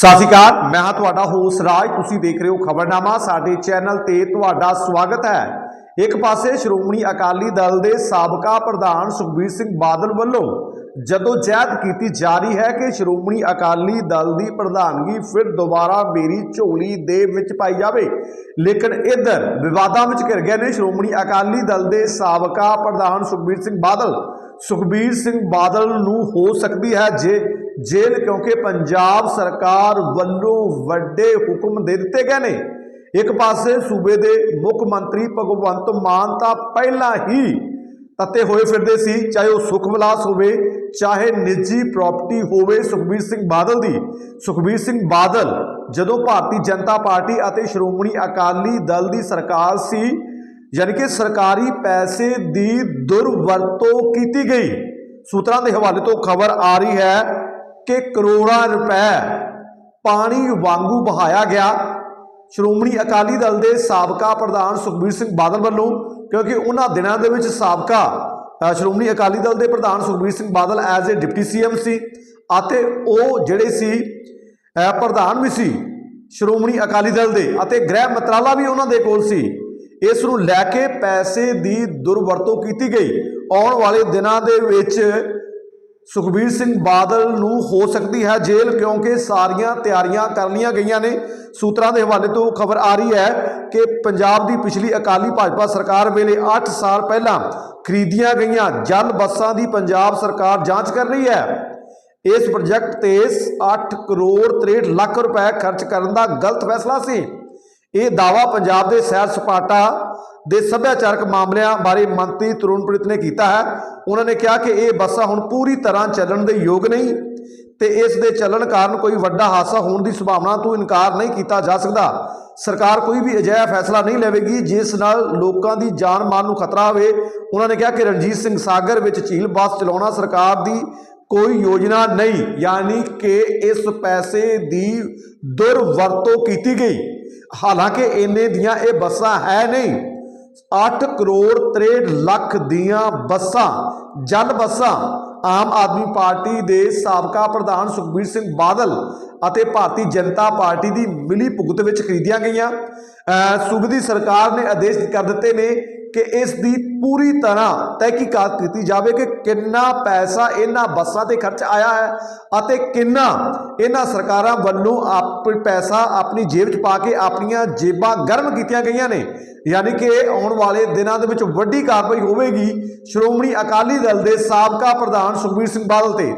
ਸਤਿ ਸ਼੍ਰੀ ਅਕਾਲ। ਮੈਂ ਹਾਂ ਤੁਹਾਡਾ ਹੋਸ ਰਾਜ। ਤੁਸੀਂ ਦੇਖ ਰਹੇ ਹੋ ਖਬਰਨਾਮਾ। ਸਾਡੇ ਚੈਨਲ ਤੇ ਤੁਹਾਡਾ ਸਵਾਗਤ ਹੈ। ਇੱਕ ਪਾਸੇ ਸ਼੍ਰੋਮਣੀ ਅਕਾਲੀ ਦਲ ਦੇ ਸਾਬਕਾ ਪ੍ਰਧਾਨ ਸੁਖਬੀਰ ਸਿੰਘ ਬਾਦਲ ਵੱਲੋਂ ਜਦੋਂ ਜਹਿਦ ਕੀਤੀ ਜਾ ਰਹੀ ਹੈ ਕਿ ਸ਼੍ਰੋਮਣੀ ਅਕਾਲੀ ਦਲ ਦੀ ਪ੍ਰਧਾਨਗੀ ਫਿਰ ਦੁਬਾਰਾ ਮੇਰੀ ਝੋਲੀ ਦੇ ਵਿੱਚ ਪਾਈ ਜਾਵੇ। ਲੇਕਿਨ ਇੱਧਰ ਵਿਵਾਦਾਂ ਵਿੱਚ ਘਿਰ ਗਏ ਨੇ ਸ਼੍ਰੋਮਣੀ ਅਕਾਲੀ ਦਲ ਦੇ ਸਾਬਕਾ ਪ੍ਰਧਾਨ ਸੁਖਬੀਰ ਸਿੰਘ ਬਾਦਲ। ਸੁਖਬੀਰ ਸਿੰਘ ਬਾਦਲ ਨੂੰ ਹੋ ਸਕਦੀ ਹੈ ਜੇ ਜੇਲ੍ਹ ਕਿਉਂਕਿ ਪੰਜਾਬ ਸਰਕਾਰ ਵੱਲੋਂ ਵੱਡੇ ਹੁਕਮ ਦੇ ਦਿੱਤੇ ਗਏ ਨੇ। ਇੱਕ ਪਾਸੇ ਸੂਬੇ ਦੇ ਮੁੱਖ ਮੰਤਰੀ ਭਗਵੰਤ ਮਾਨ ਤਾਂ ਪਹਿਲਾਂ ਹੀ ਤੱਤੇ ਹੋਏ ਫਿਰਦੇ ਸੀ, ਚਾਹੇ ਉਹ ਸੁਖ ਵਿਲਾਸ ਹੋਵੇ, ਚਾਹੇ ਨਿੱਜੀ ਪ੍ਰਾਪਰਟੀ ਹੋਵੇ ਸੁਖਬੀਰ ਸਿੰਘ ਬਾਦਲ ਦੀ। ਸੁਖਬੀਰ ਸਿੰਘ ਬਾਦਲ ਜਦੋਂ ਭਾਰਤੀ ਜਨਤਾ ਪਾਰਟੀ ਅਤੇ ਸ਼੍ਰੋਮਣੀ ਅਕਾਲੀ ਦਲ ਦੀ ਸਰਕਾਰ ਸੀ, ਯਾਨੀ ਕਿ ਸਰਕਾਰੀ ਪੈਸੇ ਦੀ ਦੁਰਵਰਤੋਂ ਕੀਤੀ ਗਈ। ਸੂਤਰਾਂ ਦੇ ਹਵਾਲੇ ਤੋਂ ਖਬਰ ਆ ਰਹੀ ਹੈ ਕਿ ਕਰੋੜਾਂ ਰੁਪਏ ਪਾਣੀ ਵਾਂਗੂ ਬਹਾਇਆ ਗਿਆ। ਸ਼੍ਰੋਮਣੀ ਅਕਾਲੀ ਦਲ ਦੇ ਸਾਬਕਾ ਪ੍ਰਧਾਨ ਸੁਖਬੀਰ ਸਿੰਘ ਬਾਦਲ ਵੱਲੋਂ, ਕਿਉਂਕਿ ਉਹਨਾਂ ਦਿਨਾਂ ਦੇ ਵਿੱਚ ਸਾਬਕਾ ਸ਼੍ਰੋਮਣੀ ਅਕਾਲੀ ਦਲ ਦੇ ਪ੍ਰਧਾਨ Sukhbir Singh Badal as a deputy CM ਸੀ ਅਤੇ ਉਹ ਜਿਹੜੇ ਸੀ ਪ੍ਰਧਾਨ ਵੀ ਸੀ ਸ਼੍ਰੋਮਣੀ ਅਕਾਲੀ ਦਲ ਦੇ ਅਤੇ ਗ੍ਰਹਿ ਮੰਤਰਾਲਾ ਵੀ ਉਹਨਾਂ ਦੇ ਕੋਲ ਸੀ। ਇਸ ਨੂੰ ਲੈ ਕੇ ਪੈਸੇ ਦੀ ਦੁਰਵਰਤੋਂ ਕੀਤੀ ਗਈ। ਆਉਣ ਵਾਲੇ ਦਿਨਾਂ ਦੇ ਵਿੱਚ ਸੁਖਬੀਰ ਸਿੰਘ ਬਾਦਲ ਨੂੰ ਹੋ ਸਕਦੀ ਹੈ ਜੇਲ੍ਹ ਕਿਉਂਕਿ ਸਾਰੀਆਂ ਤਿਆਰੀਆਂ ਕਰ ਲਈਆਂ ਗਈਆਂ ਨੇ। ਸੂਤਰਾਂ ਦੇ ਹਵਾਲੇ ਤੋਂ ਖਬਰ ਆ ਰਹੀ ਹੈ ਕਿ ਪੰਜਾਬ ਦੀ ਪਿਛਲੀ ਅਕਾਲੀ ਭਾਜਪਾ ਸਰਕਾਰ ਵੇਲੇ 8 ਸਾਲ ਪਹਿਲਾਂ ਖਰੀਦੀਆਂ ਗਈਆਂ ਜਲ ਬੱਸਾਂ ਦੀ ਪੰਜਾਬ ਸਰਕਾਰ ਜਾਂਚ ਕਰ ਰਹੀ ਹੈ। ਇਸ ਪ੍ਰੋਜੈਕਟ ਤੇ 8 ਕਰੋੜ 63 ਲੱਖ ਰੁਪਏ ਖਰਚ ਕਰਨ ਦਾ ਗਲਤ ਫੈਸਲਾ ਸੀ। ਇਹ ਦਾਵਾ ਪੰਜਾਬ ਦੇ ਸੈਰ ਸਪਾਟਾ ਦੇ ਸੱਭਿਆਚਾਰਕ ਮਾਮਲਿਆਂ ਬਾਰੇ ਮੰਤਰੀ ਤਰੁਣਪ੍ਰੀਤ ਨੇ ਕੀਤਾ ਹੈ। ਉਹਨਾਂ ਨੇ ਕਿਹਾ ਕਿ ਇਹ ਬੱਸਾਂ ਹੁਣ ਪੂਰੀ ਤਰ੍ਹਾਂ ਚੱਲਣ ਦੇ ਯੋਗ ਨਹੀਂ ਤੇ ਇਸ ਦੇ ਚੱਲਣ ਕਾਰਨ ਕੋਈ ਵੱਡਾ ਹਾਦਸਾ ਹੋਣ ਦੀ ਸੰਭਾਵਨਾ ਤੋਂ ਇਨਕਾਰ ਨਹੀਂ ਕੀਤਾ ਜਾ ਸਕਦਾ। ਸਰਕਾਰ ਕੋਈ ਵੀ ਅਜਿਹਾ ਫੈਸਲਾ ਨਹੀਂ ਲਵੇਗੀ ਜਿਸ ਨਾਲ ਲੋਕਾਂ ਦੀ ਜਾਨ ਮਾਲ ਨੂੰ ਖਤਰਾ ਹੋਵੇ। ਉਹਨਾਂ ਨੇ ਕਿਹਾ ਕਿ ਰਣਜੀਤ ਸਿੰਘ ਸਾਗਰ ਵਿੱਚ ਝੀਲ ਬੱਸ ਚਲਾਉਣਾ ਸਰਕਾਰ ਦੀ ਕੋਈ ਯੋਜਨਾ ਨਹੀਂ, ਯਾਨੀ ਕਿ ਇਸ ਪੈਸੇ ਦੀ ਦੁਰਵਰਤੋਂ ਕੀਤੀ ਗਈ। ਹਾਲਾਂਕਿ ਇੰਨੇ ਦੀਆਂ ਇਹ ਬੱਸਾਂ ਹੈ ਨਹੀਂ। 8 ਕਰੋੜ 63 ਲੱਖ ਦੀਆਂ ਬੱਸਾਂ, ਜਲ ਬੱਸਾਂ, ਆਮ ਆਦਮੀ ਪਾਰਟੀ ਦੇ ਸਾਬਕਾ ਪ੍ਰਧਾਨ ਸੁਖਬੀਰ ਸਿੰਘ ਬਾਦਲ ਅਤੇ ਭਾਰਤੀ ਜਨਤਾ ਪਾਰਟੀ ਦੀ ਮਿਲੀ ਭੁਗਤ ਵਿੱਚ ਖਰੀਦੀਆਂ ਗਈਆਂ। ਅਹ ਸੂਬੇ ਦੀ ਸਰਕਾਰ ਨੇ ਆਦੇਸ਼ ਕਰ ਦਿੱਤੇ ਨੇ ਕਿ ਇਸ ਦੀ ਪੂਰੀ ਤਰ੍ਹਾਂ ਤਹਿਕੀਕਾਤ ਕੀਤੀ ਜਾਵੇ ਕਿ ਕਿੰਨਾ ਪੈਸਾ ਇਹਨਾਂ ਬੱਸਾਂ ਤੇ ਖਰਚ ਆਇਆ ਹੈ ਅਤੇ ਕਿੰਨਾ ਇਹਨਾਂ ਸਰਕਾਰਾਂ ਵੱਲੋਂ ਆਪ ਪੈਸਾ ਆਪਣੀ ਜੇਬ 'ਚ ਪਾ ਕੇ ਆਪਣੀਆਂ ਜੇਬਾਂ ਗਰਮ ਕੀਤੀਆਂ ਗਈਆਂ ਨੇ। ਯਾਨੀ ਕਿ ਆਉਣ ਵਾਲੇ ਦਿਨਾਂ ਦੇ ਵਿੱਚ ਵੱਡੀ ਕਾਰਵਾਈ ਹੋਵੇਗੀ। ਸ਼੍ਰੋਮਣੀ ਅਕਾਲੀ ਦਲ ਦੇ ਸਾਬਕਾ ਪ੍ਰਧਾਨ ਸੁਖਬੀਰ ਸਿੰਘ ਬਾਦਲ ਤੇ